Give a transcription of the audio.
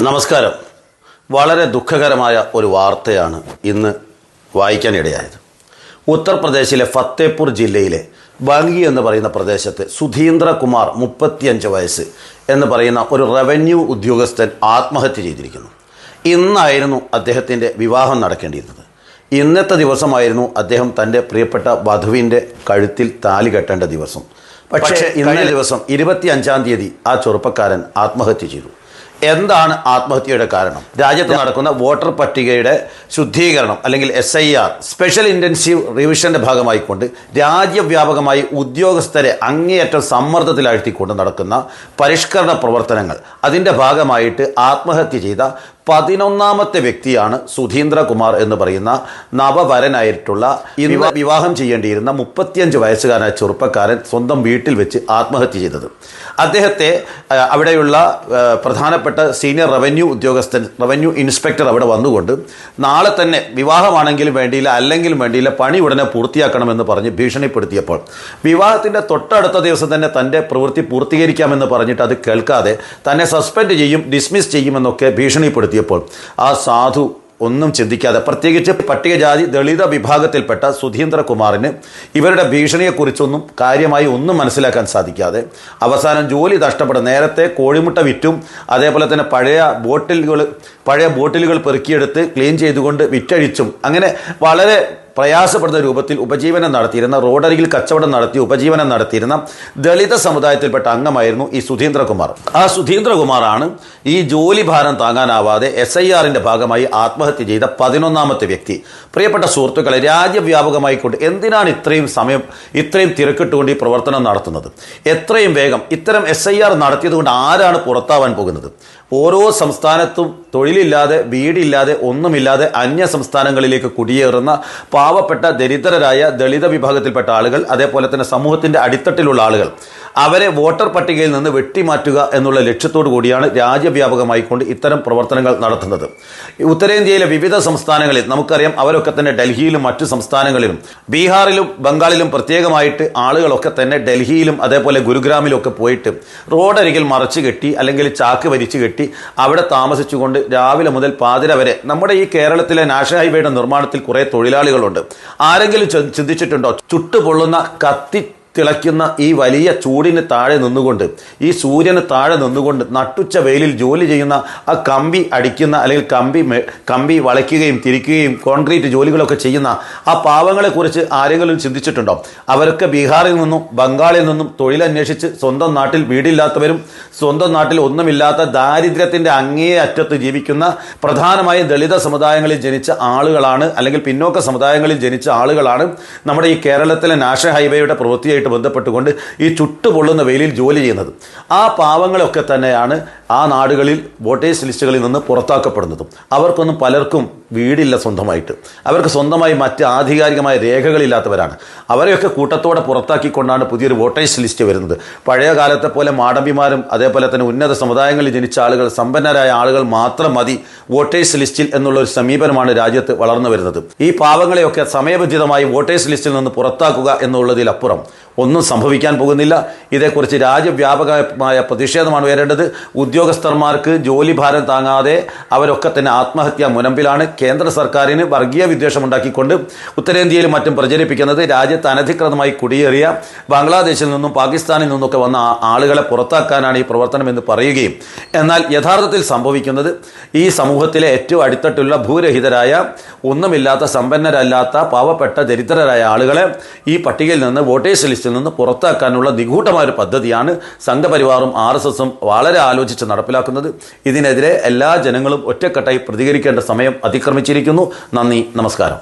നമസ്കാരം. വളരെ ദുഃഖകരമായ ഒരു വാർത്തയാണ് ഇന്ന് വായിക്കാനിടയായത്. ഉത്തർപ്രദേശിലെ ഫത്തേപൂർ ജില്ലയിലെ ബാങ്കി എന്ന് പറയുന്ന പ്രദേശത്ത് സുധീന്ദ്ര കുമാർ മുപ്പത്തിയഞ്ച് വയസ്സ് എന്ന് പറയുന്ന ഒരു റവന്യൂ ഉദ്യോഗസ്ഥൻ ആത്മഹത്യ ചെയ്തിരിക്കുന്നു. ഇന്നായിരുന്നു അദ്ദേഹത്തിന്റെ വിവാഹം നടക്കേണ്ടിയിരുന്നത്. ഇന്നത്തെ ദിവസമായിരുന്നു അദ്ദേഹം തന്റെ പ്രിയപ്പെട്ട വധുവിന്റെ കഴുത്തിൽ താലി കെട്ടേണ്ട ദിവസം. പക്ഷേ ഇന്നേ ദിവസം ഇരുപത്തി അഞ്ചാം തീയതി ആ ചെറുപ്പക്കാരൻ ആത്മഹത്യ ചെയ്തു. എന്താണ് ആത്മഹത്യയുടെ കാരണം? രാജ്യത്ത് നടക്കുന്ന വോട്ടർ പട്ടികയുടെ ശുദ്ധീകരണം അല്ലെങ്കിൽ S I R special intensive റിവിഷന്റെ ഭാഗമായിക്കൊണ്ട് രാജ്യവ്യാപകമായി ഉദ്യോഗസ്ഥരെ അങ്ങേയറ്റം സമ്മർദ്ദത്തിലാഴ്ത്തിക്കൊണ്ട് നടക്കുന്ന പരിഷ്കരണ പ്രവർത്തനങ്ങൾ. അതിന്റെ ഭാഗമായിട്ട് ആത്മഹത്യ ചെയ്ത പതിനൊന്നാമത്തെ വ്യക്തിയാണ് സുധീന്ദ്രകുമാർ എന്ന് പറയുന്ന നവവരനായിട്ടുള്ള ഇന്ന് വിവാഹം ചെയ്യേണ്ടിയിരുന്ന മുപ്പത്തിയഞ്ച് വയസ്സുകാരനായ ചെറുപ്പക്കാരൻ സ്വന്തം വീട്ടിൽ വെച്ച് ആത്മഹത്യ ചെയ്തത്. അദ്ദേഹത്തെ അവിടെയുള്ള പ്രധാനപ്പെട്ട സീനിയർ റവന്യൂ ഉദ്യോഗസ്ഥൻ റവന്യൂ ഇൻസ്പെക്ടർ അവിടെ വന്നുകൊണ്ട് നാളെ തന്നെ വിവാഹമാണെങ്കിലും വേണ്ടിയില്ല അല്ലെങ്കിലും വേണ്ടിയില്ല പണി ഉടനെ പൂർത്തിയാക്കണമെന്ന് പറഞ്ഞ് ഭീഷണിപ്പെടുത്തിയപ്പോൾ വിവാഹത്തിന്റെ തൊട്ടടുത്ത ദിവസം തന്നെ തന്റെ പ്രവൃത്തി പൂർത്തീകരിക്കാമെന്ന് പറഞ്ഞിട്ട് അത് കേൾക്കാതെ തന്നെ സസ്പെൻഡ് ചെയ്യും ഡിസ്മിസ് ചെയ്യുമെന്നൊക്കെ ഭീഷണിപ്പെടുത്തിയപ്പോൾ ആ സാധു ഒന്നും ചിന്തിക്കാതെ പ്രത്യേകിച്ച് പട്ടികജാതി ദളിത വിഭാഗത്തിൽപ്പെട്ട സുധീന്ദ്രകുമാറിന് ഇവരുടെ ഭീഷണിയെക്കുറിച്ചൊന്നും കാര്യമായി ഒന്നും മനസ്സിലാക്കാൻ സാധിക്കാതെ അവസാനം ജോലി നഷ്ടപ്പെടും നേരത്തെ കോഴിമുട്ട വിറ്റും അതേപോലെ തന്നെ പഴയ ബോട്ടിലുകൾ പഴയ ബോട്ടിലുകൾ പെറുക്കിയെടുത്ത് ക്ലീൻ ചെയ്തുകൊണ്ട് വിറ്റഴിച്ചും. അങ്ങനെ വളരെ പ്രയാസപ്പെടുന്ന രൂപത്തിൽ ഉപജീവനം നടത്തിയിരുന്ന റോഡരികിൽ കച്ചവടം നടത്തി ഉപജീവനം നടത്തിയിരുന്ന ദളിത സമുദായത്തിൽപ്പെട്ട അംഗമായിരുന്നു ഈ സുധീന്ദ്രകുമാർ. ആ സുധീന്ദ്രകുമാറാണ് ഈ ജോലി ഭാരം താങ്ങാനാവാതെ എസ് ഐ ആറിന്റെ ഭാഗമായി ആത്മഹത്യ ചെയ്ത പതിനൊന്നാമത്തെ വ്യക്തി. പ്രിയപ്പെട്ട സുഹൃത്തുക്കളെ രാജ്യവ്യാപകമായിക്കൊണ്ട് എന്തിനാണ് ഇത്രയും സമയം ഇത്രയും തിരക്കിട്ടുകൊണ്ട് ഈ പ്രവർത്തനം നടത്തുന്നത്? എത്രയും വേഗം ഇത്തരം എസ് ഐ ആർ നടത്തിയതുകൊണ്ട് ആരാണ് പുറത്താവാൻ പോകുന്നത്? ഓരോ സംസ്ഥാനത്തും തൊഴിലില്ലാതെ വീടില്ലാതെ ഒന്നുമില്ലാതെ അന്യ സംസ്ഥാനങ്ങളിലേക്ക് കുടിയേറുന്ന പാവപ്പെട്ട ദരിദ്രരായ ദളിത വിഭാഗത്തിൽപ്പെട്ട ആളുകൾ അതേപോലെ തന്നെ സമൂഹത്തിന്റെ അടിത്തട്ടിലുള്ള ആളുകൾ. അവരെ വോട്ടർ പട്ടികയിൽ നിന്ന് വെട്ടിമാറ്റുക എന്നുള്ള ലക്ഷ്യത്തോടു കൂടിയാണ് രാജ്യവ്യാപകമായിക്കൊണ്ട് ഇത്തരം പ്രവർത്തനങ്ങൾ നടത്തുന്നത്. ഉത്തരേന്ത്യയിലെ വിവിധ സംസ്ഥാനങ്ങളിൽ നമുക്കറിയാം അവരൊക്കെ തന്നെ ഡൽഹിയിലും മറ്റു സംസ്ഥാനങ്ങളിലും ബീഹാറിലും ബംഗാളിലും പ്രത്യേകമായിട്ട് ആളുകളൊക്കെ തന്നെ ഡൽഹിയിലും അതേപോലെ ഗുരുഗ്രാമിലും ഒക്കെ പോയിട്ട് റോഡരികിൽ മറച്ചു കെട്ടി അല്ലെങ്കിൽ ചാക്ക് വലിച്ചു കെട്ടി അവിടെ താമസിച്ചുകൊണ്ട് രാവിലെ മുതൽ പാതിര വരെ നമ്മുടെ ഈ കേരളത്തിലെ നാഷണൽ ഹൈവേയുടെ നിർമ്മാണത്തിൽ കുറേ തൊഴിലാളികളുണ്ട്. ആരെങ്കിലും ചിന്തിച്ചിട്ടുണ്ടോ? ചുട്ടുപൊള്ളുന്ന കത്തി തിളയ്ക്കുന്ന ഈ വലിയ ചൂടിന് താഴെ നിന്നുകൊണ്ട് ഈ സൂര്യന് താഴെ നിന്നുകൊണ്ട് നട്ടുച്ച വെയിലിൽ ജോലി ചെയ്യുന്ന ആ കമ്പി അടിക്കുന്ന അല്ലെങ്കിൽ കമ്പി കമ്പി വളയ്ക്കുകയും തിരിക്കുകയും കോൺക്രീറ്റ് ജോലികളൊക്കെ ചെയ്യുന്ന ആ പാവങ്ങളെക്കുറിച്ച് ആരെങ്കിലും ചിന്തിച്ചിട്ടുണ്ടോ? അവരൊക്കെ ബീഹാറിൽ നിന്നും ബംഗാളിൽ നിന്നും തൊഴിലന്വേഷിച്ച് സ്വന്തം നാട്ടിൽ വീടില്ലാത്തവരും സ്വന്തം നാട്ടിൽ ഒന്നുമില്ലാത്ത ദാരിദ്ര്യത്തിന്റെ അങ്ങേ അറ്റത്ത് ജീവിക്കുന്ന പ്രധാനമായും ദളിത സമുദായങ്ങളിൽ ജനിച്ച ആളുകളാണ് അല്ലെങ്കിൽ പിന്നോക്ക സമുദായങ്ങളിൽ ജനിച്ച ആളുകളാണ് നമ്മുടെ ഈ കേരളത്തിലെ നാഷണൽ ഹൈവേയുടെ പ്രവൃത്തിയായിട്ട് ബന്ധപ്പെട്ടുകൊണ്ട് ഈ ചുട്ടുപൊള്ളുന്ന വെയിലിൽ ജോലി ചെയ്യുന്നത്. ആ പാവങ്ങളൊക്കെ തന്നെയാണ് ആ നാടുകളിൽ വോട്ടേഴ്സ് ലിസ്റ്റുകളിൽ നിന്ന് പുറത്താക്കപ്പെടുന്നതും. അവർക്കൊന്നും പലർക്കും വീടില്ല സ്വന്തമായിട്ട്. അവർക്ക് സ്വന്തമായി മറ്റ് ആധികാരികമായ രേഖകളില്ലാത്തവരാണ്. അവരെയൊക്കെ കൂട്ടത്തോടെ പുറത്താക്കിക്കൊണ്ടാണ് പുതിയൊരു വോട്ടേഴ്സ് ലിസ്റ്റ് വരുന്നത്. പഴയ കാലത്തെ പോലെ മാടമ്പിമാരും അതേപോലെ തന്നെ ഉന്നത സമുദായങ്ങളിൽ ജനിച്ച ആളുകൾ സമ്പന്നരായ ആളുകൾ മാത്രം മതി വോട്ടേഴ്സ് ലിസ്റ്റിൽ എന്നുള്ള ഒരു സമീപനമാണ് രാജ്യത്ത് വളർന്നു വരുന്നത്. ഈ പാവങ്ങളെയൊക്കെ സമയബന്ധിതമായി വോട്ടേഴ്സ് ലിസ്റ്റിൽ നിന്ന് പുറത്താക്കുക എന്നുള്ളതിലപ്പുറം ഒന്നും സംഭവിക്കാൻ പോകുന്നില്ല. ഇതേക്കുറിച്ച് രാജ്യവ്യാപകമായ പ്രതിഷേധമാണ് ഉയരേണ്ടത്. ഉദ്യോഗസ്ഥന്മാർക്ക് ജോലി ഭാരം താങ്ങാതെ അവരൊക്കെ തന്നെ ആത്മഹത്യാ മുനമ്പിലാണ് കേന്ദ്ര സർക്കാരിന് വർഗീയ വിദ്വേഷം ഉണ്ടാക്കിക്കൊണ്ട് ഉത്തരേന്ത്യയിലും മറ്റും പ്രചരിപ്പിക്കുന്നത് രാജ്യത്ത് അനധികൃതമായി കുടിയേറിയ ബംഗ്ലാദേശിൽ നിന്നും പാകിസ്ഥാനിൽ നിന്നൊക്കെ വന്ന ആളുകളെ പുറത്താക്കാനാണ് ഈ പ്രവർത്തനം എന്ന് പറയുകയും എന്നാൽ യഥാർത്ഥത്തിൽ സംഭവിക്കുന്നത് ഈ സമൂഹത്തിലെ ഏറ്റവും അടിത്തട്ടുള്ള ഭൂരഹിതരായ ഒന്നുമില്ലാത്ത സമ്പന്നരല്ലാത്ത പാവപ്പെട്ട ദരിദ്രരായ ആളുകളെ ഈ പട്ടികയിൽ നിന്ന് വോട്ടേഴ്സ് ലിസ്റ്റിൽ നിന്ന് പുറത്താക്കാനുള്ള നിഗൂഢമായ ഒരു പദ്ധതിയാണ് സംഘപരിവാറും ആർ എസ് എസും വളരെ ആലോചിച്ച് നടപ്പിലാക്കുന്നത്. ഇതിനെതിരെ എല്ലാ ജനങ്ങളും ഒറ്റക്കെട്ടായി പ്രതികരിക്കേണ്ട സമയം അതിക്രമിച്ചിരിക്കുന്നു. നന്ദി നമസ്കാരം.